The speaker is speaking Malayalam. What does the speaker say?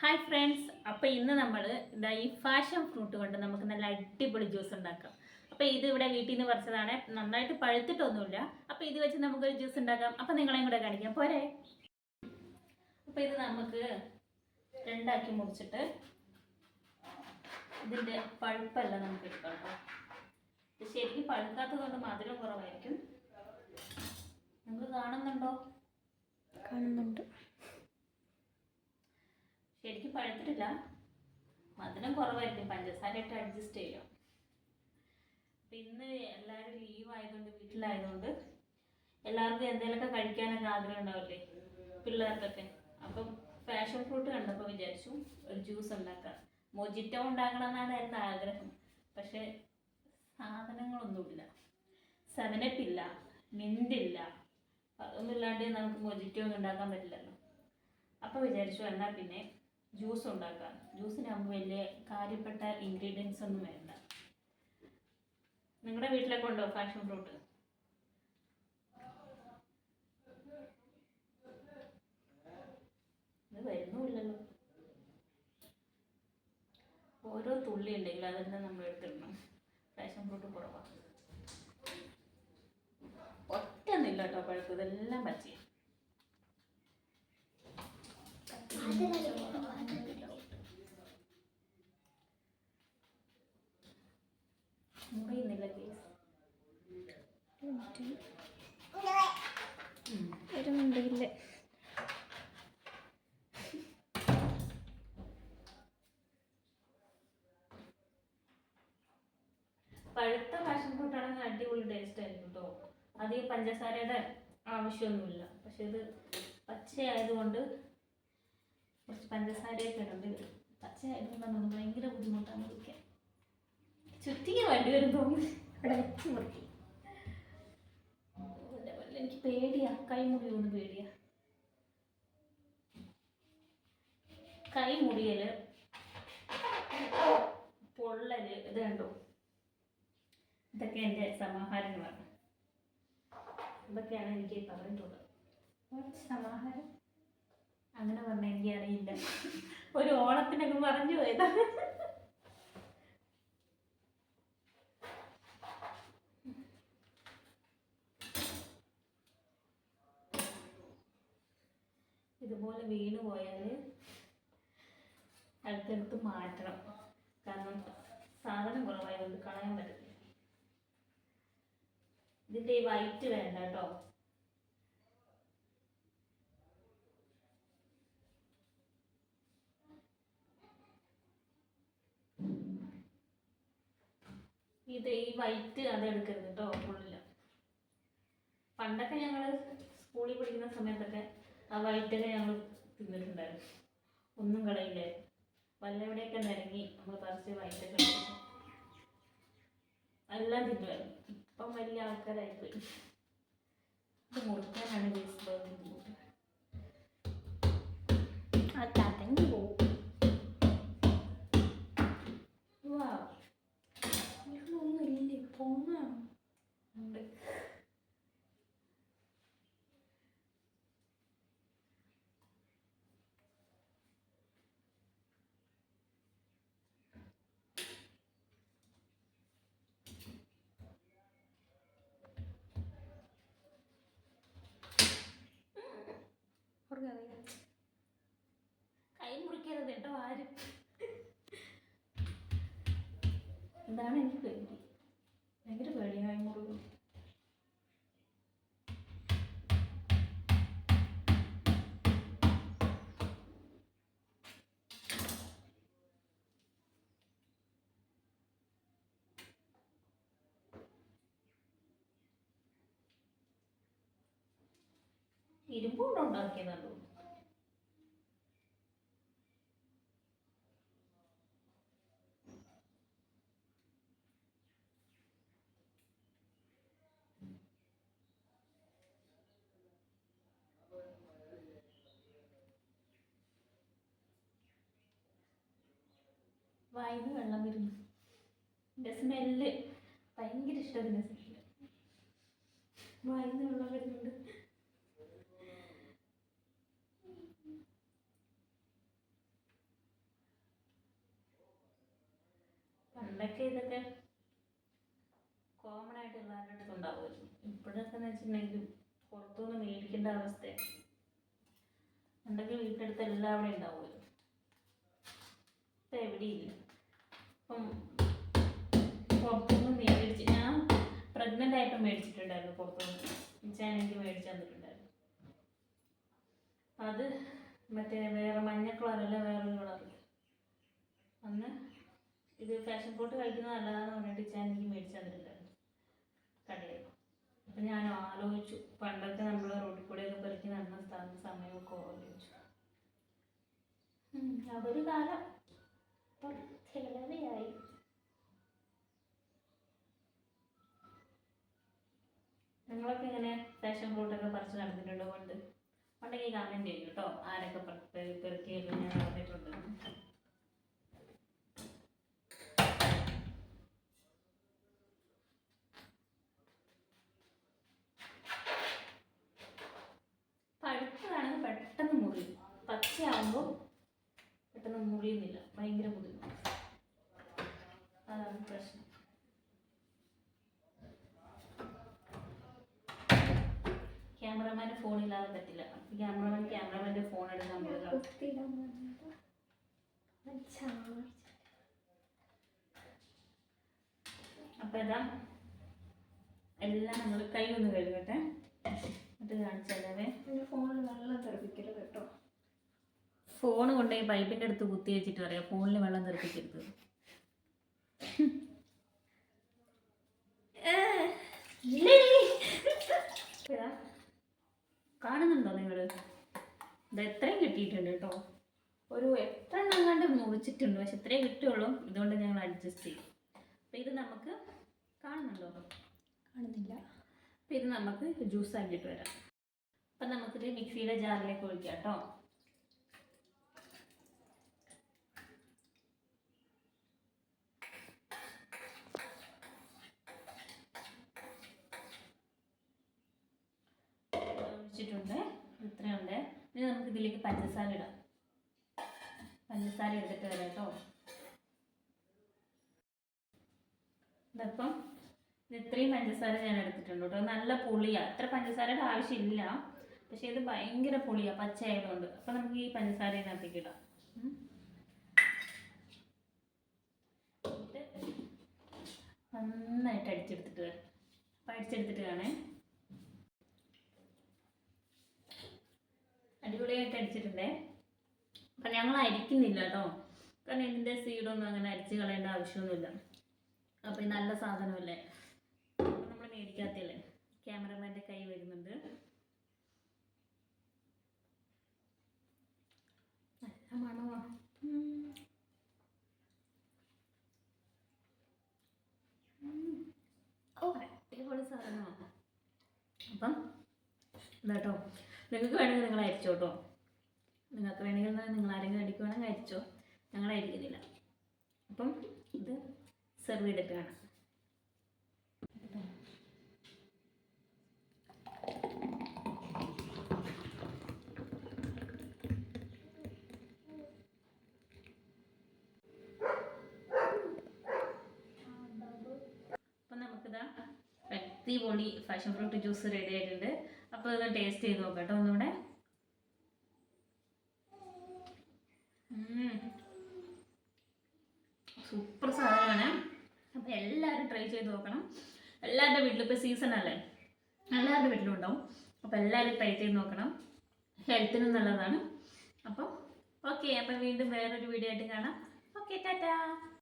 ഹായ് ഫ്രണ്ട്സ് അപ്പോൾ ഇന്ന് നമ്മൾ ഇതാ ഈ ഫാഷൻ ഫ്രൂട്ട് കൊണ്ട് നമുക്ക് നല്ല അടിപൊളി ജ്യൂസ് ഉണ്ടാക്കാം. അപ്പോൾ ഇത് ഇവിടെ വീട്ടിൽ നിന്ന് പറിച്ചതാണ്. നന്നായിട്ട് പഴുത്തിട്ടൊന്നുമില്ല. അപ്പോൾ ഇത് വെച്ച് നമുക്ക് ജ്യൂസ് ഉണ്ടാക്കാം. അപ്പോൾ നിങ്ങളെയും കൂടെ കാണിക്കാം. പോരെ? അപ്പോൾ ഇത് നമുക്ക് രണ്ടാക്കി മുറിച്ചിട്ട് ഇതിന്റെ പഴുപ്പല്ല നമുക്ക് എടുക്കാം ശരിക്കും പഴുക്കാത്തത് കൊണ്ട് മധുരം കുറവായിരിക്കും. നിങ്ങൾ കാണുന്നുണ്ടോ? കാണുന്നുണ്ട്. ശരിക്കും പഴുത്തിട്ടില്ല. മധുരം കുറവായിരിക്കും. പഞ്ചസാര ഇട്ട് അഡ്ജസ്റ്റ് ചെയ്യാം പിന്നെ എല്ലാവരും ലീവ് ആയതുകൊണ്ട് വീട്ടിലായതുകൊണ്ട് എല്ലാവർക്കും എന്തെങ്കിലുമൊക്കെ കഴിക്കാനൊക്കെ ആഗ്രഹം ഉണ്ടാവില്ലേ? പിള്ളേർക്കൊക്കെ. അപ്പം ഫാഷൻ ഫ്രൂട്ട് കണ്ടപ്പോൾ വിചാരിച്ചു ഒരു ജ്യൂസ് ഉണ്ടാക്കാം. മൊജിറ്റോ ഉണ്ടാക്കണം എന്നാണ് എന്റെ ആഗ്രഹം. പക്ഷേ സാധനങ്ങളൊന്നുമില്ല. സെവനപ്പില്ല. മിന്റില്ല അതൊന്നും ഇല്ലാണ്ട് നമുക്ക് മൊജിറ്റോ ഒന്നും ഉണ്ടാക്കാൻ പറ്റില്ലല്ലോ. അപ്പോൾ വിചാരിച്ചു എന്നാൽ പിന്നെ ജ്യൂസ് ഉണ്ടാക്കാം. ജ്യൂസിനാകുമ്പോൾ വലിയ കാര്യപ്പെട്ട ഇൻഗ്രീഡിയൻസ് ഒന്നും വേണ്ട. നിങ്ങളുടെ വീട്ടിലൊക്കെ ഉണ്ടോ ഫാഷൻ ഫ്രൂട്ട് ഇത് വരുന്നുമില്ലല്ലോ. ഓരോ തുള്ളി ഉണ്ടെങ്കിൽ അതെല്ലാം നമ്മൾ എടുത്തിടണം. ഫാഷൻ ഫ്രൂട്ട് കുറവാണ് ഒറ്റൊന്നുമില്ല കേട്ടോ പഴുത്തതെല്ലാം പച്ചയാണ് മുറിയുന്നില്ല കേസ് മിണ്ടില്ല പഴുത്ത പാഷൻ ഫ്രൂട്ട് ആണെങ്കിൽ അടിപൊളി ടേസ്റ്റ് ആയിരുന്നു കേട്ടോ അധികം പഞ്ചസാരയുടെ ആവശ്യമൊന്നുമില്ല. പക്ഷെ ഇത് പച്ചയായതുകൊണ്ട് കുറച്ച് പഞ്ചസാരയൊക്കെ വരും. പച്ചയായതുകൊണ്ടാണ് നമുക്ക് ഭയങ്കര ബുദ്ധിമുട്ടാണ് കുടിക്കാൻ. ചുറ്റിക്ക് വേണ്ടി വരും തോന്നുന്നു മുറിക്കും. എനിക്ക് പേടിയാ. കൈ മുറിയൊന്ന് പേടിയാ. കൈ മുറിയൽ പൊള്ളൽ ഇത് കണ്ടോ? ഇതൊക്കെ എന്റെ സമാഹാരങ്ങളാണ്. ഇതൊക്കെയാണ് എനിക്ക് പറഞ്ഞിട്ടുള്ളത്. സമാഹാരം. അങ്ങനെ പറഞ്ഞാൽ എനിക്ക് അറിയില്ല ഒരു ഓണത്തിനൊക്കെ പറഞ്ഞു പോയതാ. ഇതുപോലെ വീണ് പോയാൽ അടുത്തടുത്ത് മാറ്റണം. കാരണം സാധനം കുറവായതുകൊണ്ട് കളയാൻ പറ്റില്ല. ഇതിന്റെ ഈ വൈറ്റ് വേണ്ട കേട്ടോ. ഇത് ഈ വൈറ്റ് അത് എടുക്കരുത് കേട്ടോ ഫുള്ളില്ല പണ്ടൊക്കെ ഞങ്ങൾ സ്കൂളിൽ പഠിക്കുന്ന സമയത്തൊക്കെ ആ വൈറ്റൊക്കെ ഞങ്ങൾ തിന്നിട്ടുണ്ടായിരുന്നു. ഒന്നും കളയില്ലായിരുന്നു വല്ലവിടെയൊക്കെ നിരങ്ങി നമ്മൾ പറിച്ച് വൈറ്റൊക്കെ എല്ലാം തിന്നുമായിരുന്നു. ഇപ്പം വലിയ ആൾക്കാരായിപ്പോയി. ഇത് മുറിക്കാനാണ് ബേസ്ബോൾ ബുദ്ധിമുട്ട് ആ തടഞ്ഞു പോവും വാ ഒന്നും ഇല്ലേ പോന്നാണ് ഉണ്ട് അവർക്കറിയാം കൈ മുറിക്കരുത് കേട്ടോ ആരും എന്താണ് എനിക്ക് പേടി? ഭയങ്കര പേടിയായി മുറിവ് ഇരുമ്പ് കൊണ്ട് വായിന്ന് വെള്ളം വരുന്നു. എന്റെ സ്മെല്ല്. ഭയങ്കര ഇഷ്ടം സ്മെല്ല്. വായിന്ന് വെള്ളം വരുന്നുണ്ട്. പണ്ടൊക്കെ ഇതൊക്കെ കോമൺ ആയിട്ട് എല്ലാവരുടെ ഉണ്ടാവുമല്ലോ ഉണ്ടാവുമായിരുന്നു. ഇപ്പോഴൊക്കെ എന്ന് വെച്ചിട്ടുണ്ടെങ്കിൽ പുറത്തുനിന്ന് മേടിക്കേണ്ട അവസ്ഥ. പണ്ടൊക്കെ വീട്ടിനടുത്ത് എല്ലാവരും ഉണ്ടാവുമല്ലോ ഇപ്പം എവിടെയില്ല ഇപ്പം പുറത്തുനിന്ന് മേടിച്ച് ഞാൻ പ്രഗ്നന്റ് ആയപ്പോൾ മേടിച്ചിട്ടുണ്ടായിരുന്നു പുറത്തുനിന്ന്. ഞാൻ എനിക്ക് മേടിച്ച് തന്നിട്ടുണ്ടായിരുന്നു. അത് മറ്റേ വേറെ മഞ്ഞ കളറല്ല വേറൊരു കളറില്ല അന്ന് ഇത് ഫാഷൻ ഫ്രൂട്ട് കഴിക്കുന്നത് നല്ലതാണെന്ന് പറഞ്ഞിട്ട് ഞാൻ എനിക്ക് മേടിച്ച് തന്നിട്ടുണ്ടായിരുന്നു. കടയിൽ. അപ്പം ഞാൻ ആലോചിച്ചു. പണ്ടൊക്കെ നമ്മൾ റോഡിൽ കൂടെയൊക്കെ പെറുക്കി നടന്ന സ്ഥലം സമയമൊക്കെ ഉം, അതൊരു കാലം. ചിലവയായി നിങ്ങളൊക്കെ ഇങ്ങനെ ഫാഷൻ ഫ്രൂട്ടൊക്കെ പറിച്ച് നടന്നിട്ടുണ്ടോ പണ്ട് ഉണ്ടെങ്കിൽ കമന്റ് ചെയ്യും കേട്ടോ ആരൊക്കെ പെറുക്കിയൊക്കെ ഞാൻ നടന്നിട്ടുണ്ട് ക്യാമറമാന്റെ ഫോണില്ലാതെ പറ്റില്ല. ക്യാമറമാൻ ക്യാമറമാന്റെ ഫോൺ പറഞ്ഞത് ചാർജ് അപ്പൊ ഇതാ എല്ലാം നമ്മൾ കൈ ഒന്ന് കഴുകട്ടെ. എന്നിട്ട് കാണിച്ചാലേ ഫോണിൽ വെള്ളം തെറിപ്പിക്കരുത് കേട്ടോ. ഫോൺ കൊണ്ടുപോയി പൈപ്പിന്റെ അടുത്ത് കുത്തി വെച്ചിട്ട് പറയാം. ഫോണിൽ വെള്ളം തെറിപ്പിക്കരുത്. ഇതാ, കാണുന്നുണ്ടോ നിങ്ങൾ ഇത് എത്രയും കിട്ടിയിട്ടുണ്ട് കേട്ടോ. ഒരു എത്ര എണ്ണം കണ്ട് മുറിച്ചിട്ടുണ്ട്. പക്ഷെ ഇത്രയും കിട്ടുള്ളൂ. ഇതുകൊണ്ട് ഞങ്ങൾ അഡ്ജസ്റ്റ് ചെയ്യും. അപ്പം ഇത് നമുക്ക് കാണുന്നുണ്ടോ? കാണുന്നില്ല. അപ്പം ഇത് നമുക്ക് ജ്യൂസ് ആക്കിയിട്ട് വരാം. അപ്പം നമുക്കിത് മിക്സിയുടെ ജാറിലേക്ക് ഒഴിക്കാം കേട്ടോ. ഇതിലേക്ക് പഞ്ചസാര ഇടാം. പഞ്ചസാര എടുത്തിട്ട് വരാം കേട്ടോ. ഇതപ്പം ഇത്രയും പഞ്ചസാര ഞാൻ എടുത്തിട്ടുണ്ട് കേട്ടോ. നല്ല പുളിയാണ് അത്ര പഞ്ചസാരയുടെ ആവശ്യമില്ല. പക്ഷേ ഇത് ഭയങ്കര പുളിയാണ് പച്ച ആയതുകൊണ്ട് അപ്പം നമുക്ക് ഈ പഞ്ചസാര ഇതിനകത്തേക്ക് ഇടാം. നന്നായിട്ട് അടിച്ചെടുത്തിട്ട് വരാം. അപ്പം അടിച്ചെടുത്തിട്ട് കാണേ. അടിപൊളിയായിട്ട് അടിച്ചിട്ടുണ്ടേ. അപ്പം ഞങ്ങൾ അരിക്കുന്നില്ല കേട്ടോ കാരണം ഇതിന്റെ സീഡൊന്നും അങ്ങനെ അരിച്ച് കളയേണ്ട ആവശ്യമൊന്നുമില്ല. അപ്പോൾ നല്ല സാധനമല്ലേ? നമ്മൾ മേടിക്കാത്തല്ലേ ക്യാമറമാന്റെ കൈ വരുന്നുണ്ട്. സാധനമാണ് അപ്പം ഇതാട്ടോ. നിങ്ങൾക്ക് വേണമെങ്കിൽ നിങ്ങൾ അരിച്ചോ കേട്ടോ നിങ്ങൾക്ക് വേണമെങ്കിൽ നിങ്ങൾ ആരെങ്കിലും അടിക്കുവാണെങ്കിൽ അടിച്ചോ. ഞങ്ങൾ അടിക്കുന്നില്ല. അപ്പം ഇത് സെർവ് ചെയ്തിട്ട് കാണാം അപ്പം നമുക്കിതാ അടിപൊളി ഫാഷൻ ഫ്രൂട്ട് ജ്യൂസ് റെഡി ആയിട്ടുണ്ട്. അപ്പോൾ ഇത് ടേസ്റ്റ് ചെയ്ത് നോക്കാം കേട്ടോ. ഒന്നുകൂടെ സൂപ്പർ സാധനമാണ്. അപ്പോൾ എല്ലാവരും ട്രൈ ചെയ്ത് നോക്കണം. എല്ലാവരുടെ വീട്ടിലും ഇപ്പോൾ സീസൺ അല്ലേ? എല്ലാവരുടെ വീട്ടിലും ഉണ്ടാവും. അപ്പോൾ എല്ലാവരും ട്രൈ ചെയ്ത് നോക്കണം. ഹെൽത്തിനും നല്ലതാണ്. അപ്പം ഓക്കെ അപ്പം വീണ്ടും വേറൊരു വീഡിയോ ആയിട്ട് കാണാം. ഓക്കെ ടാറ്റാ